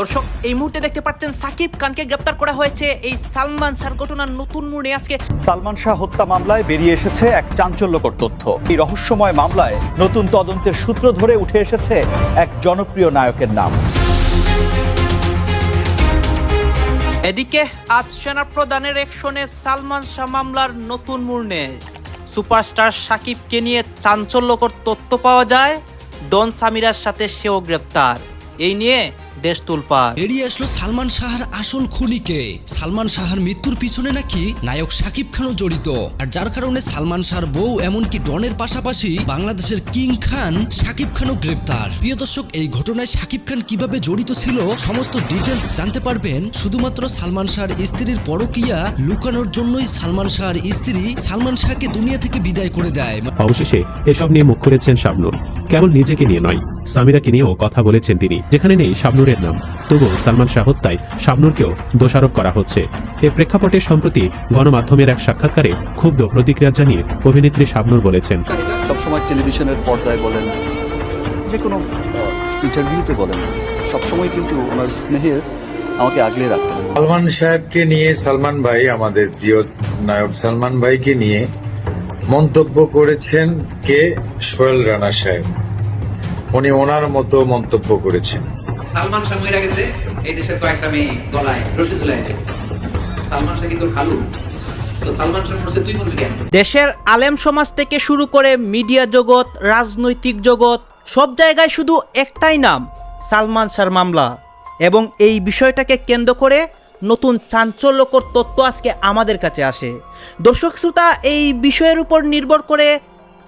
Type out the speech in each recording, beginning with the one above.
দর্শক এই মুহূর্তে দেখতে পাচ্ছেন সাকিব খানকে গ্রেপ্তার করা হয়েছে। এই সালমান শাহ ঘটনার নতুন মোড়ে আজকে সালমান শাহ হত্যা মামলায় বেরিয়ে এসেছে এক চাঞ্চল্যকর তথ্য। এই রহস্যময় মামলায় নতুন তদন্তের সূত্র ধরে উঠে এসেছে এক জনপ্রিয় নায়কের নাম। এদিকে আজ সেনা প্রধানের একশনে সালমান শাহ মামলার নতুন মোড় নেয় সুপারস্টার সাকিবকে নিয়ে চাঞ্চল্যকর তথ্য পাওয়া যায়। ডন সামিরার সাথে সেও গ্রেপ্তার। এই নিয়ে দেশ তুলপার বেরিয়ে আসলো সালমান শাহর আসল খুনিকে। সালমান শাহর মৃত্যুর পিছনে নাকি নায়ক শাকিব খানও জড়িত। আর যার কারণে সালমান শাহর বউ এমনকি ডনের পাশাপাশি বাংলাদেশের কিং খান শাকিব খানও গ্রেপ্তার। প্রিয় দর্শক এই ঘটনায় শাকিব খান কীভাবে জড়িত ছিল সমস্ত ডিটেলস জানতে পারবেন। শুধুমাত্র সালমান শাহর স্ত্রীর পরকিয়া লুকানোর জন্যই সালমান শাহর স্ত্রী সালমান শাহকে দুনিয়া থেকে বিদায় করে দেয়। অবশেষে এসব নিয়ে মুখ করেছেন শাবনুর। কেবল নিজেকে নিয়ে নয় সামিরাকে নিয়েও কথা বলেছেন তিনি। যেখানে নেই শাবনুরের নাম। তবুও সালমান শাহ হত্যায় শাবনুরকেও দোষারোপ করা হচ্ছে। এ প্রেক্ষাপটে সম্প্রতি গণমাধ্যমের এক সাক্ষাৎকারে ক্ষুব্ধ প্রতিক্রিয়া জানিয়ে অভিনেত্রী শাবনুর বলেছেন। সবসময় টেলিভিশনের পর্দায় বলেন যে কোনো ইন্টারভিউতে বলেন সবসময় কিন্তু ওনার স্নেহের আমাকে আগলে রাখতেন সালমান সাহেবকে নিয়ে সালমান ভাই আমাদের প্রিয় নায়ক সালমান ভাইকে নিয়ে মন্তব্য করেছেন কে? সোহেল রানা সাহেব। উনি ওনার মতো মন্তব্য করেছেন। সালমান শাহ মহিলা গেছে, এই দেশের কয়েকটা মেয়ে গলায় রশি ঝুলাই সালমান শাহ কিন্তু খালু। দেশের আলেম সমাজ থেকে শুরু করে মিডিয়া জগৎ, রাজনৈতিক জগৎ, সব জায়গায় শুধু একটাই নাম, সালমান শাহর মামলা। এবং এই বিষয়টাকে কেন্দ্র করে নতুন চাঞ্চল্যকর তথ্য আজকে আমাদের কাছে আসে। দর্শক শ্রোতা, এই বিষয়ের উপর নির্ভর করে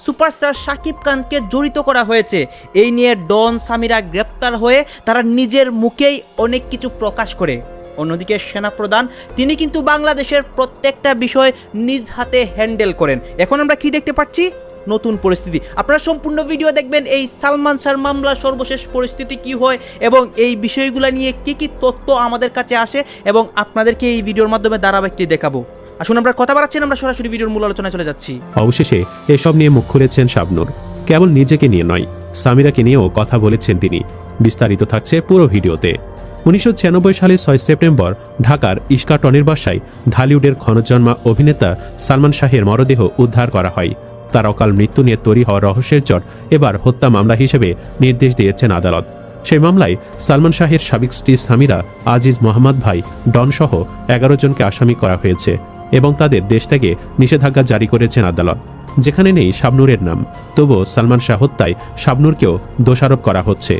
সুপারস্টার শাকিব খানকে জড়িত করা হয়েছে। এই নিয়ে ডন সামিরা গ্রেপ্তার হয়ে তারা নিজের মুখেই অনেক কিছু প্রকাশ করে। অন্যদিকে সেনাপ্রধান, তিনি কিন্তু বাংলাদেশের প্রত্যেকটা বিষয় নিজ হাতে হ্যান্ডেল করেন। এখন আমরা কি দেখতে পাচ্ছি? নতুন পরিস্থিতি। আপনারা সম্পূর্ণ ভিডিও দেখবেন এই সালমান শাহ মামলার সর্বশেষ পরিস্থিতি কি হয় এবং এই বিষয়গুলো নিয়ে কি কি তথ্য আমাদের কাছে আসে এবং আপনাদেরকে এই ভিডিওর মাধ্যমে ধারাবাহিকটি দেখাবো। আসুন, আমরা কথা বাড়াচ্ছি আমরা সরাসরি ভিডিওর মূল আলোচনায় চলে যাচ্ছি। অবশেষে এসব নিয়ে মুখ খুলেছেন শাবনুর। কেবল নিজেকে নিয়ে নয়, সামিরাকে নিয়েও কথা বলেছেন তিনি। বিস্তারিত থাকছে পুরো ভিডিওতে। উনিশশো সালে ছয় সেপ্টেম্বর ঢাকার ইস্কাটনের বাসায় ঢালিউডের ক্ষণজন্মা অভিনেতা সালমান শাহের মরদেহ উদ্ধার করা হয়। তার অকাল মৃত্যু নিয়ে তৈরি হওয়া রহস্যের জট এবার হত্যা মামলা হিসেবে নির্দেশ দিয়েছেন আদালত। সেই মামলায় সালমান শাহের সাবেক স্ত্রী সামিরা আজিজ মোহাম্মদ ভাই ডন সহ এগারো জনকে আসামি করা হয়েছে। এবং তাদের দেশ থেকে নিষেধাজ্ঞা জারি করেছেন আদালত, যেখানে নেই শাবনুরের নাম। তবুও সালমান শাহ হত্যায় শাবনুরকেও দোষারোপ করা হচ্ছে।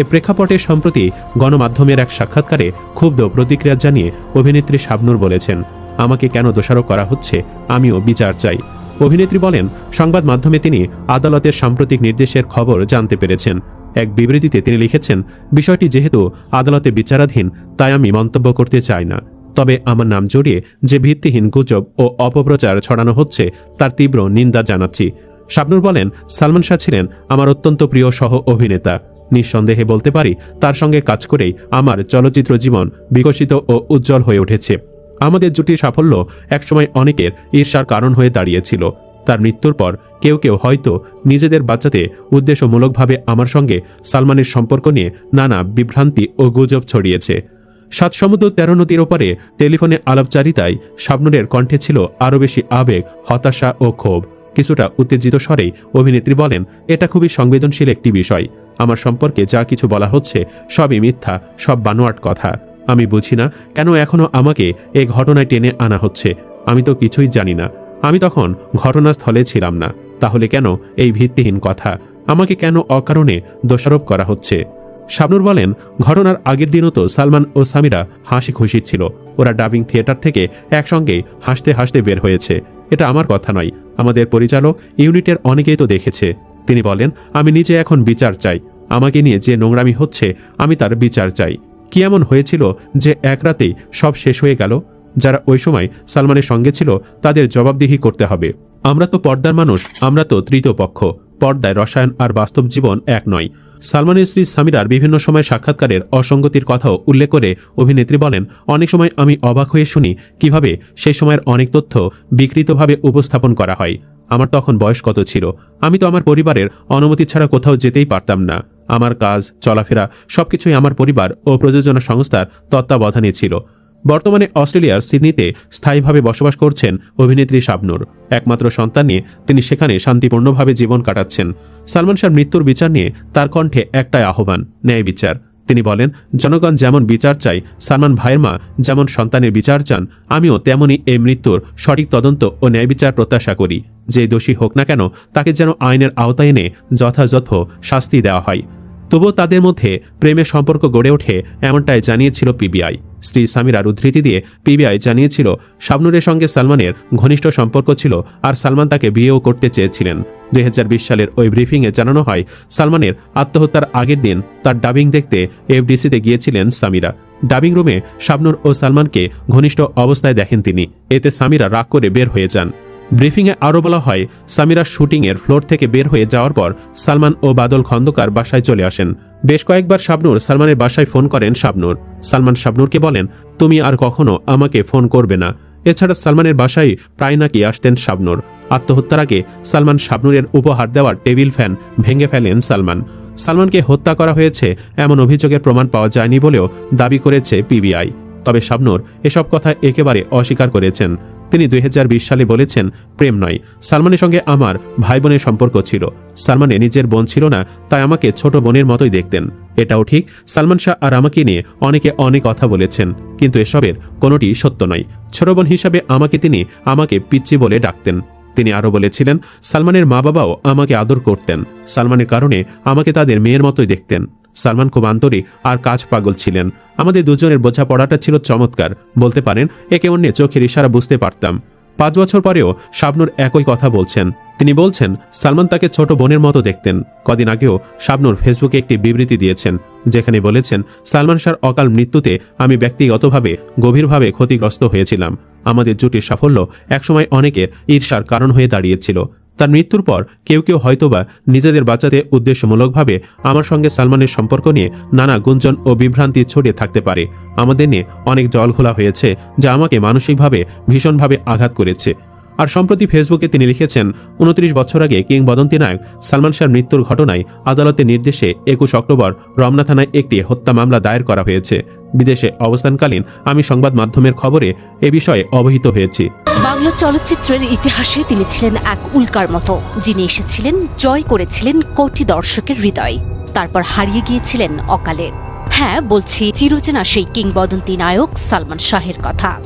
এ প্রেক্ষাপটে সম্প্রতি গণমাধ্যমের এক সাক্ষাৎকারে ক্ষুব্ধ প্রতিক্রিয়া জানিয়ে অভিনেত্রী শাবনুর বলেছেন, আমাকে কেন দোষারোপ করা হচ্ছে? আমিও বিচার চাই। অভিনেত্রী বলেন, সংবাদ মাধ্যমে তিনি আদালতের সাম্প্রতিক নির্দেশের খবর জানতে পেরেছেন। এক বিবৃতিতে তিনি লিখেছেন, বিষয়টি যেহেতু আদালতে বিচারাধীন, তাই আমি মন্তব্য করতে চাই না। তবে আমার নাম জড়িয়ে যে ভিত্তিহীন গুজব ও অপপ্রচার ছড়ানো হচ্ছে, তার তীব্র নিন্দা জানাচ্ছি। শাবনুর বলেন, সালমান শাহ ছিলেন আমার অত্যন্ত প্রিয় সহ অভিনেতা। নিঃসন্দেহে বলতে পারি, তার সঙ্গে কাজ করেই আমার চলচ্চিত্র জীবন বিকশিত ও উজ্জ্বল হয়ে উঠেছে। আমাদের জুটির সাফল্য একসময় অনেকের ঈর্ষার কারণ হয়ে দাঁড়িয়েছিল। তার মৃত্যুর পর কেউ কেউ হয়তো নিজেদের বাচ্চাতে উদ্দেশ্যমূলকভাবে আমার সঙ্গে সালমানের সম্পর্ক নিয়ে নানা বিভ্রান্তি ও গুজব ছড়িয়েছে। সাত সমুদ্র তেরো নদীর ওপারে টেলিফোনে আলাপচারিতায় শাবনুরের কণ্ঠে ছিল আরও বেশি আবেগ, হতাশা ও ক্ষোভ। কিছুটা উত্তেজিত স্বরেই অভিনেত্রী বলেন, এটা খুবই সংবেদনশীল একটি বিষয়। আমার সম্পর্কে যা কিছু বলা হচ্ছে সবই মিথ্যা, সব বানোয়াট কথা। আমি বুঝি না কেন এখনও আমাকে এ ঘটনায় টেনে আনা হচ্ছে। আমি তো কিছুই জানি না। আমি তখন ঘটনাস্থলে ছিলাম না। তাহলে কেন এই ভিত্তিহীন কথা? আমাকে কেন অকারণে দোষারোপ করা হচ্ছে? শাবনুর বলেন, ঘটনার আগের দিনও তো সালমান ও সামিরা হাসি খুশি ছিল। ওরা ডাবিং থিয়েটার থেকে একসঙ্গে হাসতে হাসতে বের হয়েছে। এটা আমার কথা নয়, আমাদের পরিচালক ইউনিটের অনেকেই তো দেখেছে। তিনি বলেন, আমি নিজে এখন বিচার চাই। আমাকে নিয়ে যে নোংরামি হচ্ছে, আমি তার বিচার চাই। কি এমন হয়েছিল যে এক রাতেই সব শেষ হয়ে গেল? যারা ওই সময় সালমানের সঙ্গে ছিল, তাদের জবাবদিহি করতে হবে। আমরা তো পর্দার মানুষ, আমরা তো তৃতীয় পক্ষ। পর্দায় রসায়ন আর বাস্তব জীবন এক নয়। সালমানের স্ত্রী সামিরার বিভিন্ন সময় সাক্ষাৎকারের অসঙ্গতির কথাও উল্লেখ করে অভিনেত্রী বলেন, অনেক সময় আমি অবাক হয়ে শুনি কীভাবে সেই সময়ের অনেক তথ্য বিকৃতভাবে উপস্থাপন করা হয়। আমার তখন বয়স কত ছিল? আমি তো আমার পরিবারের অনুমতি ছাড়া কোথাও যেতেই পারতাম না। আমার কাজ, চলাফেরা সবকিছুই আমার পরিবার ও প্রযোজনা সংস্থার তত্ত্বাবধানে ছিল। বর্তমানে অস্ট্রেলিয়ার সিডনিতে স্থায়ীভাবে বসবাস করছেন অভিনেত্রী শাবনুর। একমাত্র সন্তান নিয়ে তিনি সেখানে শান্তিপূর্ণভাবে জীবন কাটাচ্ছেন। সালমান শাহর মৃত্যুর বিচার নিয়ে তার কণ্ঠে একটাই আহ্বান, ন্যায় বিচার। তিনি বলেন, জনগণ যেমন বিচার চাই সালমান ভাইয়ের মা যেমন সন্তানের বিচার চান, আমিও তেমনই এই মৃত্যুর সঠিক তদন্ত ও ন্যায় বিচার প্রত্যাশা করি। যে দোষী হোক না কেন, তাকে যেন আইনের আওতায় এনে যথাযথ শাস্তি দেওয়া হয়। তবুও তাদের মধ্যে প্রেমের সম্পর্ক গড়ে ওঠে এমনটাই জানিয়েছিল পিবিআই। স্ত্রী সামিরার উদ্ধৃতি দিয়ে পিবিআই জানিয়েছিল, শাবনুরের সঙ্গে সালমানের ঘনিষ্ঠ সম্পর্ক ছিল আর সালমান তাকে বিয়েও করতে চেয়েছিলেন। দুই হাজার বিশ সালের ওই ব্রিফিংয়ে জানানো হয়, সালমানের আত্মহত্যার আগের দিন তার ডাবিং দেখতে এফডিসিতে গিয়েছিলেন সামিরা। ডাবিং রুমে শাবনুর ও সালমানকে ঘনিষ্ঠ অবস্থায় দেখেন তিনি। এতে সামিরা রাগ করে বের হয়ে যান। ব্রিফিংয়ে আরও বলা হয়, সামিরা শুটিংয়ের ফ্লোর থেকে বের হয়ে যাওয়ার পর সালমান ও বাদল খন্দকার বাসায় চলে আসেন। বেশ কয়েকবার শাবনুর সালমানের বাসায় ফোন করেন শাবনুর। সালমান শাবনুরকে বলেন, তুমি আর কখনো আমাকে ফোন করবে না। এছাড়া সালমানের বাসায় প্রায় নাকি আসতেন শাবনুর। আত্মহত্যার আগে সালমান শাবনুরের উপহার দেওয়ার টেবিল ফ্যান ভেঙে ফেলেন সালমান। সালমানকে হত্যা করা হয়েছে এমন অভিযোগের প্রমাণ পাওয়া যায়নি বলেও দাবি করেছে পিবিআই। তবে শাবনুর এসব কথা একেবারে অস্বীকার করেছেন। তিনি দুই হাজার বিশ সালে বলেছেন, প্রেম নয়। সালমানের সঙ্গে আমার ভাই বোনের সম্পর্ক ছিল। সালমানের নিজের বোন ছিল না, তাই আমাকে ছোট বোনের মতোই দেখতেন। এটাও ঠিক, সালমান শাহ আর আমাকে নিয়ে অনেকে অনেক কথা বলেছেন, কিন্তু এসবের কোনোটি সত্য নয়। ছোট বোন হিসাবে আমাকে তিনি আমাকে পিচ্চি বলে ডাকতেন। তিনি আরও বলেছিলেন, সালমানের মা বাবাও আমাকে আদর করতেন। সালমানের কারণে আমাকে তাদের মেয়ের মতোই দেখতেন। সালমান খুব আন্তরিক আর কাজ পাগল ছিলেন। আমাদের দুজনের বোঝাপড়াটা ছিল চমৎকার। বলতে পারেন, একে অন্যে চোখের ইশারা বুঝতে পারতাম। পাঁচ বছর পরেও শাবনুর একই কথা বলছেন। তিনি বলছেন, সালমান তাকে ছোট বোনের মতো দেখতেন। কদিন আগেও শাবনুর ফেসবুকে একটি বিবৃতি দিয়েছেন, যেখানে বলেছেন, সালমান শাহর অকাল মৃত্যুতে আমি ব্যক্তিগতভাবে গভীরভাবে ক্ষতিগ্রস্ত হয়েছিলাম। আমাদের জুটির সাফল্য একসময় অনেকের ঈর্ষার কারণ হয়ে দাঁড়িয়েছিল। তার মৃত্যুর পর কেউ কেউ হয়তোবা নিজেদের বাঁচাতে উদ্দেশ্যমূলকভাবে আমার সঙ্গে সালমানের সম্পর্ক নিয়ে নানা গুঞ্জন ও বিভ্রান্তি ছড়িয়ে থাকতে পারে। আমাদের নিয়ে অনেক জল খোলা হয়েছে, যা আমাকে মানসিকভাবে ভীষণভাবে আঘাত করেছে। আর সম্প্রতি ফেসবুকে তিনি লিখেছেন, উনত্রিশ বছর আগে কিংবদন্তি নায়ক সালমান শাহর মৃত্যুর ঘটনায় আদালতের নির্দেশে একুশ অক্টোবর রমনা থানায় একটি হত্যা মামলা দায়ের করা হয়েছে। বিদেশে অবস্থানকালীন আমি সংবাদ মাধ্যমের খবরে এ বিষয়ে অবহিত হয়েছি। বাংলা চলচ্চিত্রের ইতিহাসে তিনি ছিলেন এক উল্কার মতো, যিনি এসেছিলেন, জয় করেছিলেন কোটি দর্শকের হৃদয়। তারপর হারিয়ে গিয়েছিলেন অকালে। হ্যাঁ বলছি, চিরচেনা সেই কিংবদন্তি নায়ক সালমান শাহের কথা।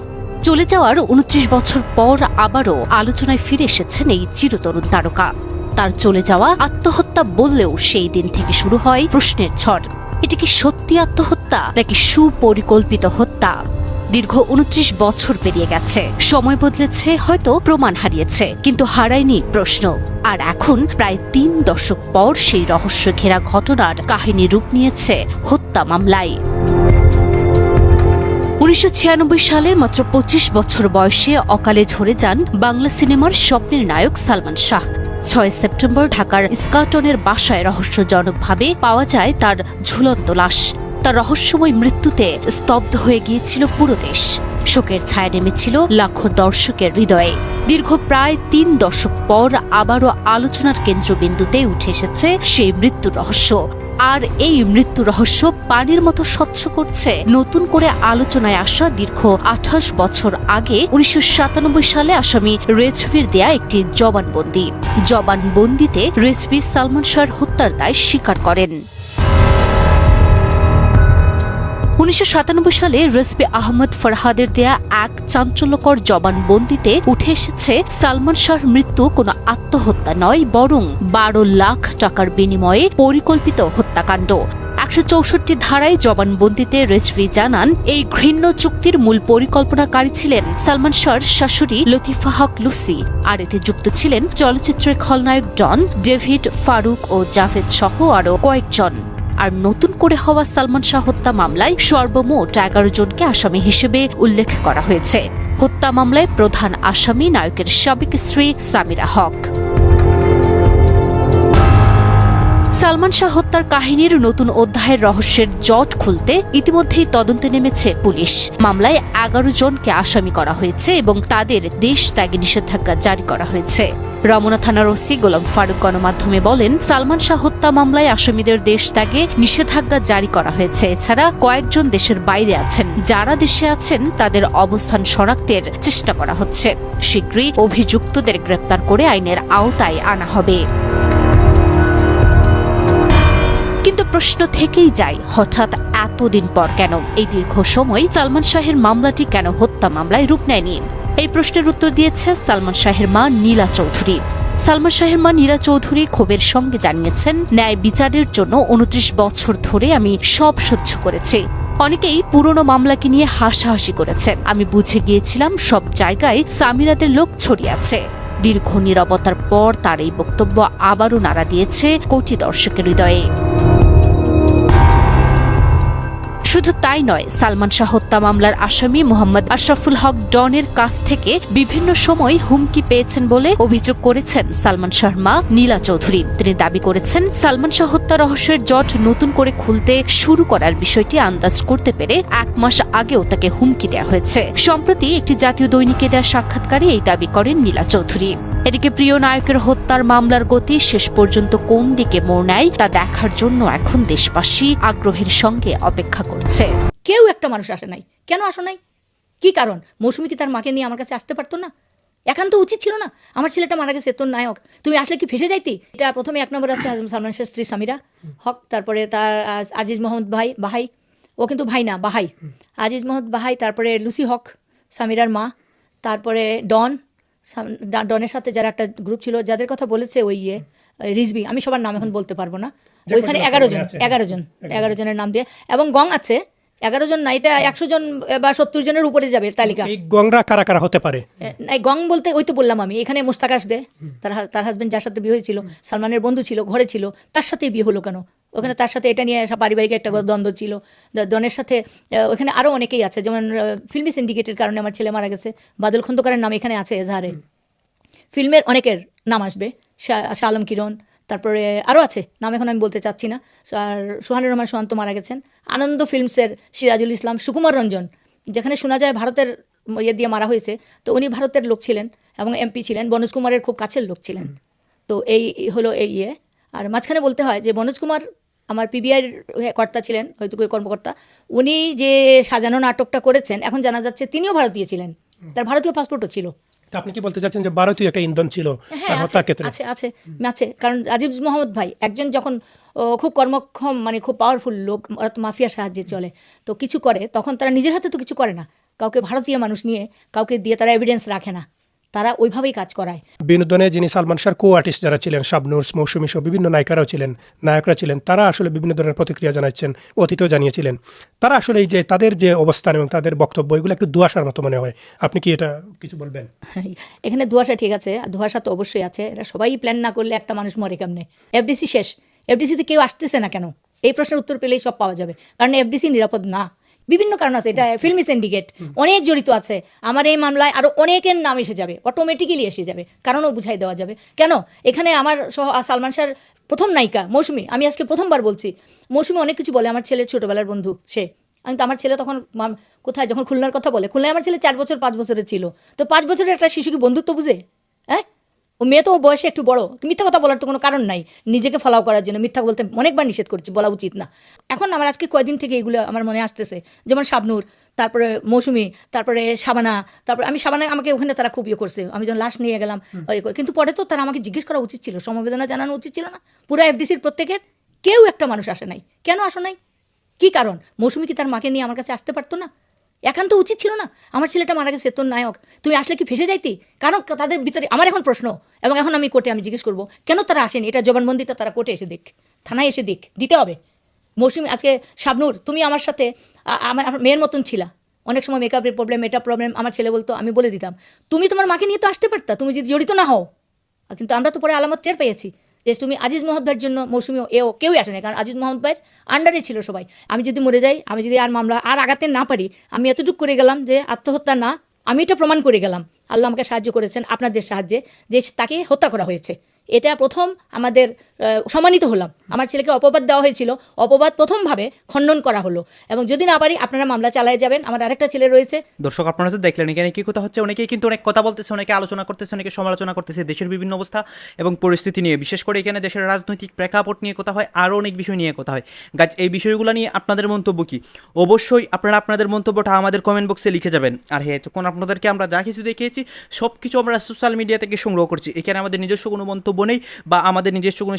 চলে যাওয়ার উনত্রিশ বছর পর আবারও আলোচনায় ফিরে এসেছেন এই চিরতরুণ তারকা। তার চলে যাওয়া আত্মহত্যা বললেও সেই দিন থেকে শুরু হয় প্রশ্নের ঝড়। এটি কি সত্যি আত্মহত্যা? নাকি সুপরিকল্পিত হত্যা? দীর্ঘ উনত্রিশ বছর পেরিয়ে গেছে। সময় বদলেছে, হয়তো প্রমাণ হারিয়েছে, কিন্তু হারায়নি প্রশ্ন। আর এখন প্রায় তিন দশক পর সেই রহস্য ঘেরা ঘটনার কাহিনী রূপ নিয়েছে হত্যা মামলায়। উনিশশো ছিয়ানব্বই সালে মাত্র পঁচিশ বছর বয়সে অকালে ঝরে যান বাংলা সিনেমার স্বপ্নের নায়ক সালমান শাহ। ছয় সেপ্টেম্বর ঢাকার স্কাটনের বাসায় রহস্যজনকভাবে পাওয়া যায় তার ঝুলন্ত লাশ। তার রহস্যময় মৃত্যুতে স্তব্ধ হয়ে গিয়েছিল পুরো দেশ। শোকের ছায়া নেমেছিল লাখো দর্শকের হৃদয়ে। দীর্ঘ প্রায় তিন দশক পর আবারও আলোচনার কেন্দ্রবিন্দুতে উঠে এসেছে সেই মৃত্যু রহস্য। আর এই মৃত্যু রহস্য পানির মতো স্বচ্ছ করছে। নতুন করে আলোচনায় আসা দীর্ঘ আঠাশ বছর আগে উনিশশো সাতানব্বই সালে আসামি রেজভির দেয়া একটি জবানবন্দি। জবানবন্দিতে রেজভি সালমান শাহর হত্যার দায় স্বীকার করেন। উনিশশো সাতানব্বই সালে রেসবি আহমদ ফরহাদের দেয়া এক চাঞ্চল্যকর জবানবন্দিতে উঠে এসেছে সালমান শাহর মৃত্যু কোনো আত্মহত্যা নয়, বরং বারো লাখ টাকার বিনিময়ে পরিকল্পিত হত্যাকাণ্ড। একশো চৌষট্টি ধারায় জবানবন্দিতে রেজভি জানান, এই ঘৃণ্য চুক্তির মূল পরিকল্পনাকারী ছিলেন সালমান শাহর শাশুড়ি লতিফা হক লুসি, আর এতে যুক্ত ছিলেন চলচ্চিত্রের খলনায়ক ডন ডেভিড ফারুক ও জাভেদ সহ আরও কয়েকজন। আর নতুন করে হওয়া সালমান শাহ হত্যা মামলায় সর্বমোট এগারো জনকে আসামি হিসেবে উল্লেখ করা হয়েছে। হত্যা মামলায় প্রধান আসামি নায়কের সাবেক স্ত্রী সামিরা হক। সালমান শাহ হত্যার কাহিনীর নতুন অধ্যায়ের রহস্যের জট খুলতে ইতিমধ্যেই তদন্তে নেমেছে পুলিশ। মামলায় এগারো জনকে আসামি করা হয়েছে এবং তাদের দেশ ত্যাগে নিষেধাজ্ঞা জারি করা হয়েছে। রমনা থানার ওসি গোলাম ফারুক গণমাধ্যমে বলেন, সালমান শাহ হত্যা মামলায় আসামিদের দেশ ত্যাগে নিষেধাজ্ঞা জারি করা হয়েছে। এছাড়া কয়েকজন দেশের বাইরে আছেন। যারা দেশে আছেন, তাদের অবস্থান শনাক্তের চেষ্টা করা হচ্ছে। শীঘ্রই অভিযুক্তদের গ্রেপ্তার করে আইনের আওতায় আনা হবে। কিন্তু প্রশ্ন থেকেই যায়, হঠাৎ এতদিন পর কেন? এই দীর্ঘ সময় সালমান শাহের মামলাটি কেন হত্যা মামলায় রূপ নেয়নি? এই প্রশ্নের উত্তর দিয়েছে সালমান শাহের মা নীলা চৌধুরী। সালমান শাহের মা নীলা চৌধুরী ক্ষোভের সঙ্গে জানিয়েছেন, ন্যায় বিচারের জন্য উনত্রিশ বছর ধরে আমি সব সহ্য করেছি। অনেকেই পুরনো মামলাকে নিয়ে হাসাহাসি করেছে। আমি বুঝে গিয়েছিলাম সব জায়গায় সামিরাদের লোক ছড়িয়ে আছে। দীর্ঘ নীরবতার পর তার এই বক্তব্য আবারও নাড়া দিয়েছে কোটি দর্শকের হৃদয়ে। শুধু তাই নয়, সালমান শাহ হত্যা মামলার আসামি মোহাম্মদ আশরাফুল হক ডনের কাছ থেকে বিভিন্ন সময় হুমকি পেয়েছেন বলে অভিযোগ করেছেন সালমান শাহর মা নীলা চৌধুরী। তিনি দাবি করেছেন, সালমান শাহ হত্যা রহস্যের জট নতুন করে খুলতে শুরু করার বিষয়টি আন্দাজ করতে পেরে এক মাস আগেও তাকে হুমকি দেওয়া হয়েছে। সম্প্রতি একটি জাতীয় দৈনিকে দেওয়া সাক্ষাৎকারে এই দাবি করেন নীলা চৌধুরী। এদিকে প্রিয় নায়কের হত্যার মামলার গতি শেষ পর্যন্ত কোন দিকে মোড় নেয়, তা দেখার জন্য এখন দেশবাসী আগ্রহের সঙ্গে অপেক্ষা করছে। কেউ একটা মানুষ আসে নাই। কেন আসো নাই? কি কারণ? মৌসুমি কি তার মাকে নিয়ে আমার কাছে আসতে পারতো না? একান্ত উচিত ছিল না? আমার ছেলেটা মারা গেছে, তোর নায়ক। তুমি আসলে কি ফেসে যাইতি? এটা প্রথমে এক নম্বর আছে সালমান শাহের স্ত্রী সামিরা হক, তারপরে তার আজ- আজিজ মোহাম্মদ ভাই বাহাই। ও কিন্তু ভাই না, বাহাই। আজিজ মোহাম্মদ বাহাই, তারপরে লুসি হক, সামিরার মা, তারপরে ডন ডনের সাথে যারা একটা গ্রুপ ছিল যাদের কথা বলেছে ওই ইয়ে রিজবি আমি সবার নাম এখন বলতে পারব না। ওইখানে এগারো জন এগারো জন এগারো জনের নাম দিয়ে। এবং গং আছে এগারো জন না এটা একশো জন বা সত্তর জনের উপরে যাবে তালিকা। গংরা কারা কারা হতে পারে? গং বলতে ওই তো বললাম আমি এখানে মোস্তাক আসবে তার তার হাজবেন্ড যার সাথে বিয়ে হয়েছিল সালমানের বন্ধু ছিল ঘরে ছিল তার সাথে বিয়ে হলো কেন? ওখানে তার সাথে এটা নিয়ে সব পারিবারিক একটা দ্বন্দ্ব ছিল। দ- ডনের সাথে ওখানে আরও অনেকেই আছে। যেমন ফিল্মি সিন্ডিকেটের কারণে আমার ছেলে মারা গেছে। বাদল খন্দকারের নাম এখানে আছে এজাহারে। ফিল্মের অনেকের নাম আসবে। শা- শাহ আলম কিরণ তারপরে আরও আছে। নাম এখন আমি বলতে চাচ্ছি না। আর সোহানুর রহমান সোহান্ত মারা গেছেন। আনন্দ ফিল্মসের সিরাজুল ইসলাম সুকুমার রঞ্জন যেখানে শোনা যায় ভারতের ইয়ে দিয়ে মারা হয়েছে। তো উনি ভারতের লোক ছিলেন এবং এমপি ছিলেন। বনোজ কুমারের খুব কাছের লোক ছিলেন। তো এই হলো এই ইয়ে। আর মাঝখানে বলতে হয় যে বনোজ কুমার আমার পিবিআইয়ের কর্তা ছিলেন হয়তো কর্মকর্তা উনি যে সাজানো নাটকটা করেছেন এখন জানা যাচ্ছে তিনিও ভারতীয় ছিলেন। তার ভারতীয় পাসপোর্টও ছিল। আপনি কি বলতে চাচ্ছেন যে ভারতীয় একটা ইন্ধন ছিল হ্যাঁ আছে, হত্যার ক্ষেত্রে? আছে আছে আছে। কারণ আজিজ মোহাম্মদ ভাই একজন যখন খুব কর্মক্ষম মানে খুব পাওয়ারফুল লোক মাফিয়ার সাহায্যে চলে তো কিছু করে তখন তারা নিজের হাতে তো কিছু করে না। কাউকে ভারতীয় মানুষ নিয়ে কাউকে দিয়ে তারা এভিডেন্স রাখে না। তারা ওইভাবেই কাজ করায়। বিনোদনে যিনি সালমান শাহর কো আর্টিস্ট যারা ছিলেন শাবনুর মৌসুমী সহ বিভিন্ন নায়িকারাও ছিলেন নায়করা ছিলেন তারা আসলে বিভিন্ন ধরনের প্রতিক্রিয়া জানাচ্ছেন অতীতেও জানিয়েছিলেন। তারা আসলে এই যে তাদের যে অবস্থান এবং তাদের বক্তব্য এগুলো একটু দুয়াশার মতো মনে হয়। আপনি কি এটা কিছু বলবেন? এখানে ধোয়াশা ঠিক আছে ধোয়াশা তো অবশ্যই আছে। এরা সবাই প্ল্যান না করলে একটা মানুষ মরে কেমনে? এফডিসি শেষ। এফডিসিতে কেউ আসতেছে না কেন? এই প্রশ্নের উত্তর পেলেই সব পাওয়া যাবে। কারণ এফডিসি নিরাপদ না। বিভিন্ন কারণ আছে। এটা ফিল্মি সিন্ডিকেট অনেক জড়িত আছে। আমার এই মামলায় আরও অনেকের নাম এসে যাবে। অটোমেটিক্যালি এসে যাবে। কারণও বুঝাই দেওয়া যাবে। কেন? এখানে আমার সহ সালমান শাহর প্রথম নায়িকা মৌসুমি আমি আজকে প্রথমবার বলছি। মৌসুমি অনেক কিছু বলে। আমার ছেলের ছোটোবেলার বন্ধু সে। আমি তো আমার ছেলে তখন কোথায়? যখন খুলনার কথা বলে। খুলনায় আমার ছেলে চার বছর পাঁচ বছরের ছিল। তো পাঁচ বছরের একটা শিশু কি বন্ধুত্ব বুঝে? হ্যাঁ? ও মেয়ে তো ও বয়সে একটু বড়। মিথ্যা কথা বলার তো কোনো কারণ নাই। নিজেকে ফলাও করার জন্য মিথ্যা বলতে অনেকবার নিষেধ করছি বলা উচিত না। এখন আমার আজকে কয়দিন থেকে এগুলো আমার মনে আসতেছে যেমন শাবনুর তারপরে মৌসুমি তারপরে সাবানা তারপরে আমি সাবানা আমাকে ওখানে তারা খুব ইয়ে করছে। আমি যখন লাশ নিয়ে গেলাম। কিন্তু পরে তো তারা আমাকে জিজ্ঞেস করা উচিত ছিল সমবেদনা জানানো উচিত ছিল না। পুরো এফডিসির প্রত্যেকের কেউ একটা মানুষ আসে নাই। কেন আসো নাই? কি কারণ? মৌসুমি কি তার মাকে নিয়ে আমার কাছে আসতে পারতো না? একান্ত উচিত ছিল না? আমার ছেলেটা মারা গেছে, তোর নায়ক। তুমি আসলে কি ফেসে যাইতি? কারণ তাদের ভিতরে আমার এখন প্রশ্ন। এবং এখন আমি কোর্টে আমি জিজ্ঞেস করব, কেন তারা আসেনি? এটা জবানবন্দিটা তারা কোর্টে এসে দিক থানায় এসে দিক দিতে হবে। মৌসুমি, আজকে শাবনুর, তুমি আমার সাথে আমার মেয়ের মতন ছিলা। অনেক সময় মেকআপের প্রবলেম এটা প্রবলেম আমার ছেলে বলতো, আমি বলে দিতাম। তুমি তোমার মাকে নিয়ে তো আসতে পারতা, তুমি যদি জড়িত না হও। কিন্তু আমরা তো পরে আলামত টের পেয়েছি। তুমি আজিজ মোহাম্মদ জন্য মৌসুমি এও কেউই আসে না কারণ আজিজ মোহাম্মদ ভাইয়ের আন্ডারে ছিল সবাই। আমি যদি মরে যাই, আমি যদি আর মামলা আর আগাতে না পারি, আমি এতটুকু করে গেলাম যে আত্মহত্যা না, আমি এটা প্রমাণ করে গেলাম। আল্লাহ আমাকে সাহায্য করেছেন আপনাদের সাহায্যে যে তাকে হত্যা করা হয়েছে। এটা প্রথম আমাদের সম্মানিত হলাম। আমার ছেলেকে অপবাদ দেওয়া হয়েছিল। অপবাদ প্রথমভাবে খণ্ডন করা হলো। এবং যদি না পারি, আপনারা মামলা চালায় যাবেন। আমার আরেকটা ছেলে রয়েছে। দর্শক, আপনারা তো দেখলেন এখানে কী কথা হচ্ছে। অনেকেই কিন্তু অনেক কথা বলতেছে, অনেকে আলোচনা করতেছে, অনেকে সমালোচনা করতেছে। দেশের বিভিন্ন অবস্থা এবং পরিস্থিতি নিয়ে, বিশেষ করে এখানে দেশের রাজনৈতিক প্রেক্ষাপট নিয়ে কথা হয়, আরও অনেক বিষয় নিয়ে কথা হয়। গাছ, এই বিষয়গুলো নিয়ে আপনাদের মন্তব্য কী? অবশ্যই আপনারা আপনাদের মন্তব্যটা আমাদের কমেন্ট বক্সে লিখে যাবেন। আর হ্যাঁ তখন আপনাদেরকে আমরা যা কিছু দেখিয়েছি সব কিছু আমরা সোশ্যাল মিডিয়া থেকে সংগ্রহ করছি। এখানে আমাদের নিজস্ব কোনো মন্তব্য নেই বা আমাদের নিজস্ব কোনো